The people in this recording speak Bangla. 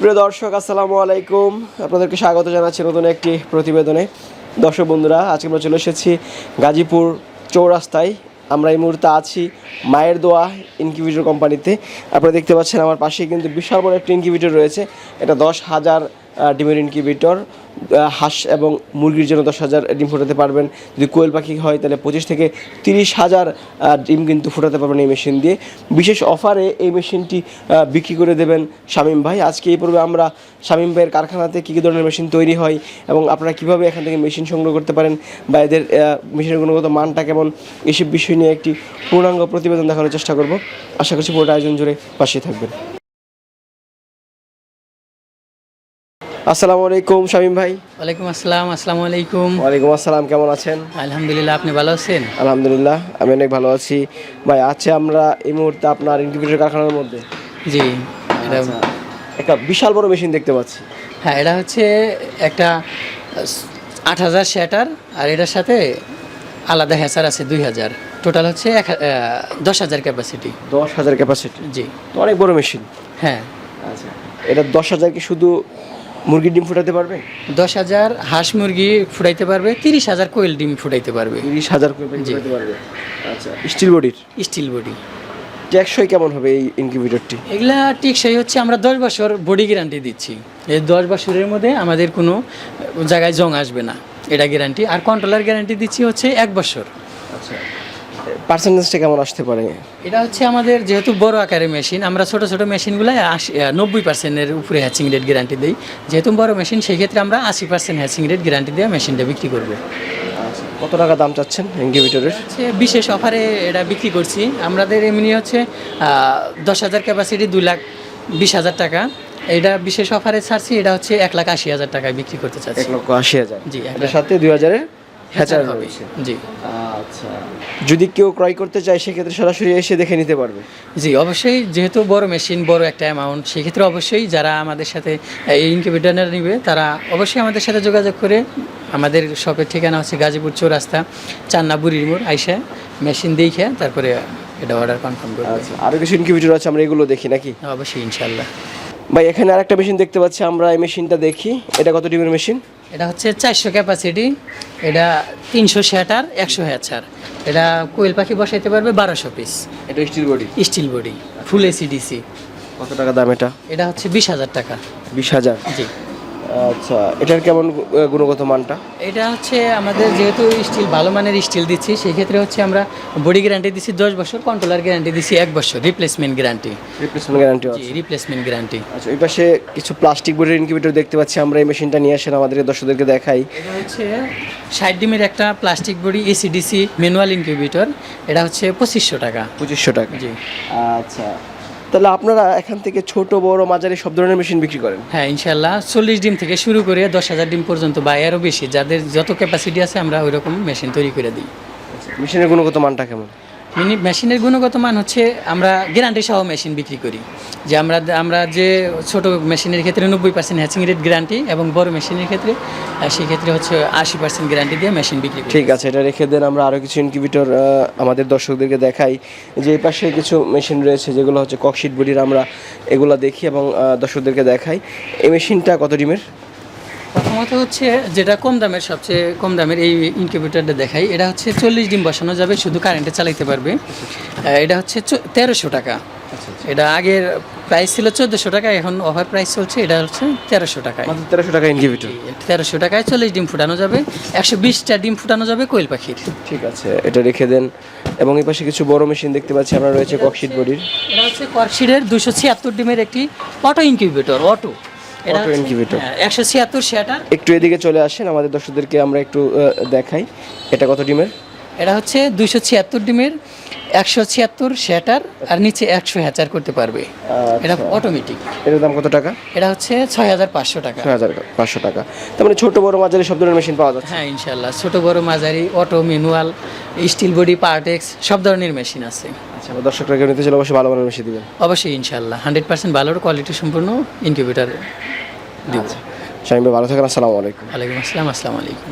সুপ্রিয় দর্শক, আসসালামু আলাইকুম। আপনাদেরকে স্বাগত জানাচ্ছি নতুন একটি প্রতিবেদনে। দর্শক বন্ধুরা, আজকে আমরা চলে এসেছি গাজীপুর চৌরাস্তায়। আমরা এই মুহূর্তে আছি মায়ের দোয়া ইনকিউবেটর কোম্পানিতে। আপনারা দেখতে পাচ্ছেন আমার পাশেই কিন্তু বিশাল বড় একটি ইনকিউবেটর রয়েছে। এটা দশ হাজার ডিমের ইনকিউবেটর হাঁস এবং মুরগির জন্য দশ হাজার ডিম ফোটাতে পারবেন। যদি কোয়েল পাখি হয়, তাহলে পঁচিশ থেকে তিরিশ হাজার ডিম কিন্তু ফোটাতে পারবেন এই মেশিন দিয়ে। বিশেষ অফারে এই মেশিনটি বিক্রি করে দেবেন শামীম ভাই। আজকে এই পর্বে আমরা শামীম ভাইয়ের কারখানাতে কী কী ধরনের মেশিন তৈরি হয় এবং আপনারা কীভাবে এখান থেকে মেশিন সংগ্রহ করতে পারেন বা এদের মেশিনের গুণগত মানটা কেমন, এসব বিষয় নিয়ে একটি পূর্ণাঙ্গ প্রতিবেদন দেখানোর চেষ্টা করব। আশা করছি পুরোটা আয়োজন জুড়ে পাশে থাকবেন। আসসালামু আলাইকুম শামীম ভাই। ওয়ালাইকুম আসসালাম আসসালামু আলাইকুম। ওয়ালাইকুম আসসালাম কেমন আছেন? আলহামদুলিল্লাহ আপনি ভালো আছেন? আলহামদুলিল্লাহ আমি অনেক ভালো আছি। ভাই আছে আমরা এই মুহূর্তে আপনার ইনকিউবেটর কারখানার মধ্যে। জি এটা একটা বিশাল বড় মেশিন দেখতে পাচ্ছি। হ্যাঁ এটা হচ্ছে একটা আট হাজার শ্যাটার আর এটার সাথে আলাদা হ্যাচার আছে দুই হাজার। টোটাল হচ্ছে এক দশ হাজার ক্যাপাসিটি দশ হাজার ক্যাপাসিটি জি। তো অনেক বড় মেশিন। হ্যাঁ। আচ্ছা এটা দশ হাজার কি শুধু মুরগির ডিম ফুটাতে পারবে? দশ হাজার হাঁস মুরগি ফুটাইতে পারবে তিরিশ হাজার কোয়েল ডিম ফুটাইতে পারবে। তিরিশ হাজার করে ফুটাতে পারবে। আচ্ছা স্টিল বডির? Steel body. টেকসই কেমন হবে এই ইনকিউবেটরটি? এগুলা টিকসই হচ্ছে আমরা দশ বছর বডি গ্যারান্টি দিচ্ছি। এই দশ বছরের মধ্যে আমাদের কোনো জায়গায় জং আসবে না এটা গ্যারান্টি। আর কন্ট্রোলার গ্যারান্টি দিচ্ছি হচ্ছে এক বছর। আচ্ছা। পার্সেন্টেজটা কেমন আসতে পারে? এটা হচ্ছে আমাদের যেহেতু বড় আকারের মেশিন আমরা ছোট ছোট মেশিনগুলো আশি নব্বই পার্সেন্টের উপরে হ্যাচিং রেট গ্যারান্টি দিই। যেহেতু বড় মেশিন সেই ক্ষেত্রে আমরা আশি পার্সেন্ট হ্যাচিং রেট গ্যারান্টি দিয়ে মেশিনটা বিক্রি করব। আচ্ছা কত টাকা দাম চাচ্ছেন ইনকিউবেটরের বিশেষ অফারে এটা বিক্রি করছি। আমাদের এমনি হচ্ছে দশ হাজার ক্যাপাসিটি দুই লাখ বিশ হাজার টাকা। এটা বিশেষ অফারে ছাড়ছি এটা হচ্ছে এক লাখ আশি হাজার টাকায় বিক্রি করতে চাচ্ছি। এক লক্ষ আশি হাজার। জি, এটার সাথে দুই হাজারের হ্যাচার হবে। রয়েছে জি। আচ্ছা। যদি কেউ ক্রয় করতে চায় সেক্ষেত্রে সরাসরি এসে দেখে নিতে পারবে। জি অবশ্যই। যেহেতু বড় মেশিন বড় একটা অ্যামাউন্ট সেক্ষেত্রে অবশ্যই যারা আমাদের সাথে এই ইনকিউবেটর নিবে তারা অবশ্যই আমাদের সাথে যোগাযোগ করে আমাদের শপের ঠিকানা হচ্ছে গাজীপুর চৌরাস্তা চান্না বুড়ির মোড় আইসা মেশিন দেখে তারপরে এটা অর্ডার কনফার্ম করবে। আচ্ছা আরও কিছু ইনকিউবেটর আছে আমরা এগুলো দেখি নাকি? অবশ্যই ইনশাল্লাহ ভাই এখানে আরেকটা মেশিন দেখতে পাচ্ছি আমরা এই মেশিনটা দেখি। এটা কত ডিমের মেশিন এটা হচ্ছে চারশো ক্যাপাসিটি এটা তিনশো শ্যাটার একশো হ্যাচার এটা কোয়েল পাখি বসাইতে পারবে বারোশো পিস এটা steel body steel body full AC DC কত টাকা দাম এটা? এটা হচ্ছে বিশ হাজার টাকা। বিশ হাজার? জি। আচ্ছা এটার কেমন গুণগত মানটা? এটা হচ্ছে আমাদের যেহেতু স্টিল ভালো মানের স্টিল দিচ্ছি সেই ক্ষেত্রে হচ্ছে আমরা বডি গ্যারান্টি দিচ্ছি দশ বছর কন্ট্রোলার গ্যারান্টি দিচ্ছি এক বছর রিপ্লেসমেন্ট গ্যারান্টি রিপ্লেসমেন্ট গ্যারান্টি আছে রিপ্লেসমেন্ট গ্যারান্টি আচ্ছা ওই পাশে কিছু প্লাস্টিক বডির ইনকিউবেটর দেখতে পাচ্ছি আমরা এই মেশিনটা নিয়ে আসেন আমাদের দর্শকদেরকে দেখাই। এটা হচ্ছে ষাট ডিমের একটা plastic body AC DC manual incubator এটা হচ্ছে পঁচিশশো টাকা। পঁচিশশো টাকা। জি। আচ্ছা তাহলে আপনারা এখান থেকে ছোট বড় মাঝারি সব ধরনের মেশিন বিক্রি করেন? হ্যাঁ ইনশাল্লাহ চল্লিশ ডিম থেকে শুরু করে দশ হাজার ডিম পর্যন্ত বা এরও বেশি যাদের যত ক্যাপাসিটি আছে আমরা ওই রকম মেশিন তৈরি করে দিই। মেশিনের গুণগত মানটা কেমন? মিনি মেশিনের গুণগত মান হচ্ছে আমরা গ্যারান্টি সহ মেশিন বিক্রি করি। যে আমরা আমরা যে ছোট মেশিনের ক্ষেত্রে নব্বই পার্সেন্ট হ্যাচিং রেট গ্যারান্টি এবং বড় মেশিনের ক্ষেত্রে সেই ক্ষেত্রে হচ্ছে আশি পার্সেন্ট গ্যারান্টি দিয়ে মেশিন বিক্রি ঠিক আছে, এটা রেখে দেন, আমরা আরও কিছু ইনকিউবেটর আমাদের দর্শকদেরকে দেখাই। যে এই পাশে কিছু মেশিন রয়েছে, যেগুলো হচ্ছে ককশিট বডির আমরা এগুলো দেখি এবং দর্শকদেরকে দেখাই। এই মেশিনটা কত ডিমের? প্রথমত হচ্ছে যেটা কম দামের সবচেয়ে কম দামের এই ইনকিউবেটরটা দেখাই এটা হচ্ছে চল্লিশ ডিম বসানো যাবে শুধু কারেন্টে চালাইতে পারবে। এটা হচ্ছে তেরোশো টাকা। এটা আগের প্রাইস ছিল চোদ্দোশো টাকা এখন অফার প্রাইস চলছে এটা হচ্ছে তেরোশো টাকায়। তেরোশো টাকা ইনকিউবেটর তেরোশো টাকায় চল্লিশ ডিম ফুটানো যাবে একশো বিশটা ডিম ফুটানো যাবে কোয়েল পাখির। ঠিক আছে এটা রেখে দেন। এবং এই পাশে কিছু বড় মেশিন দেখতে পাচ্ছি আমরা রয়েছে ককশিট বডির। এটা হচ্ছে কর্কশিডের দুশো ছিয়াত্তর ডিমের একটি অটো ইনকিউবেটর অটো Incubator। একশো ছিয়াত্তর সেটার একটু এদিকে চলে আসেন আমাদের দর্শকদেরকে আমরা একটু দেখাই। এটা কত ডিমের? এটা হচ্ছে দুশো ছিয়াত্তর ডিমের একশো ছিয়াত্তর সেটার আর নিচে একশো হ্যাচার করতে পারবে। এটা অটোমেটিক এটার দাম কত টাকা? এটা হচ্ছে ছয় হাজার পাঁচশো টাকা। ছয় হাজার পাঁচশো টাকা। তার মানে ছোট বড় মাঝারি সব ধরনের মেশিন পাওয়া যাচ্ছে। হ্যাঁ ইনশাল্লাহ ছোট বড় মাঝারি auto manual steel body Partex সব ধরনের মেশিন আছে। আচ্ছা দর্শকরা নিতে চলে অবশ্যই ভালো মানের মেশিন দিবেন। অবশ্যই ইনশাল্লাহ হান্ড্রেড পার্সেন্ট ভালো কোয়ালিটি সম্পূর্ণ ইনকিউবেটার দিব শামিম ভাই ভালো থাকেন আসসালামু আলাইকুম। ওয়ালাইকুম আসসালাম আসসালামু আলাইকুম।